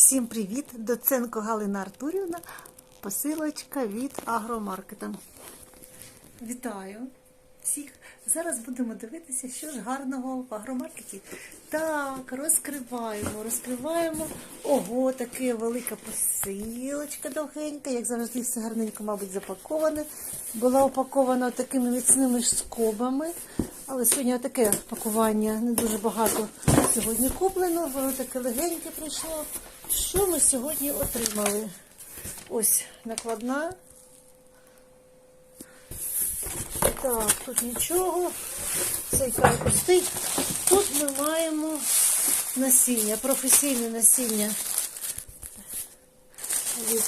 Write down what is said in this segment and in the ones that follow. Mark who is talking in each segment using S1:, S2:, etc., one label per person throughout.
S1: Всім привіт! Доценко Галина Артурівна, посилочка від агромаркета. Вітаю всіх! Зараз будемо дивитися, що ж гарного в агромаркеті. Так, розкриваємо, розкриваємо. Ого, така велика посилочка довгенька, як завжди, все гарненько, мабуть, запаковане. Була упакована такими міцними скобами. Але сьогодні таке пакування не дуже багато сьогодні куплено, воно таке легеньке прийшло. Що ми сьогодні отримали? Ось накладна. Так, тут нічого. Цей край пустий. Тут ми маємо насіння, професійне насіння від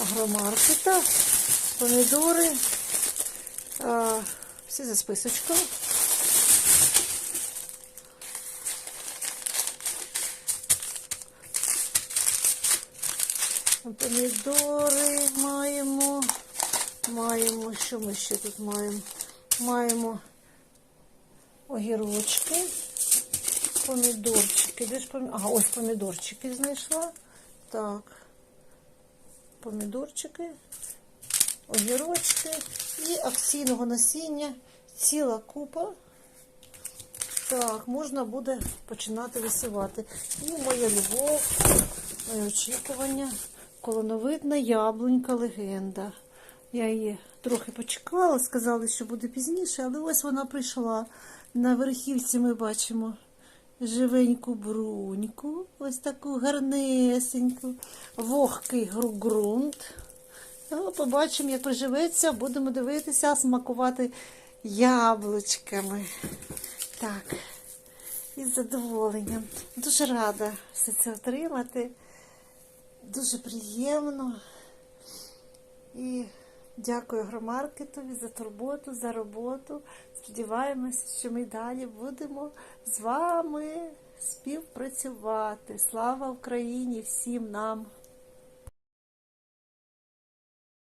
S1: агромаркета, помідори. А, всі за списочком. Помідори маємо. Маємо, що ми ще тут маємо? Маємо огірочки, помідорчики. Де ж помі... Ага, ось помідорчики знайшла. Так. Помідорчики, огірочки і акційного насіння. Ціла купа. Так, можна буде починати висівати. І моя любов, моє очікування. Колоновидна яблунька легенда. Я її трохи почекала, сказали, що буде пізніше, але ось вона прийшла. На верхівці ми бачимо живеньку бруньку, ось таку гарнесеньку, вогкий ґрунт. Ну, побачимо, як приживеться, будемо дивитися, смакувати яблучками. Так, із задоволенням. Дуже рада все це отримати. Дуже приємно. І дякую громаркетові за турботу, за роботу. Сподіваємося, що ми далі будемо з вами співпрацювати. Слава Україні всім нам!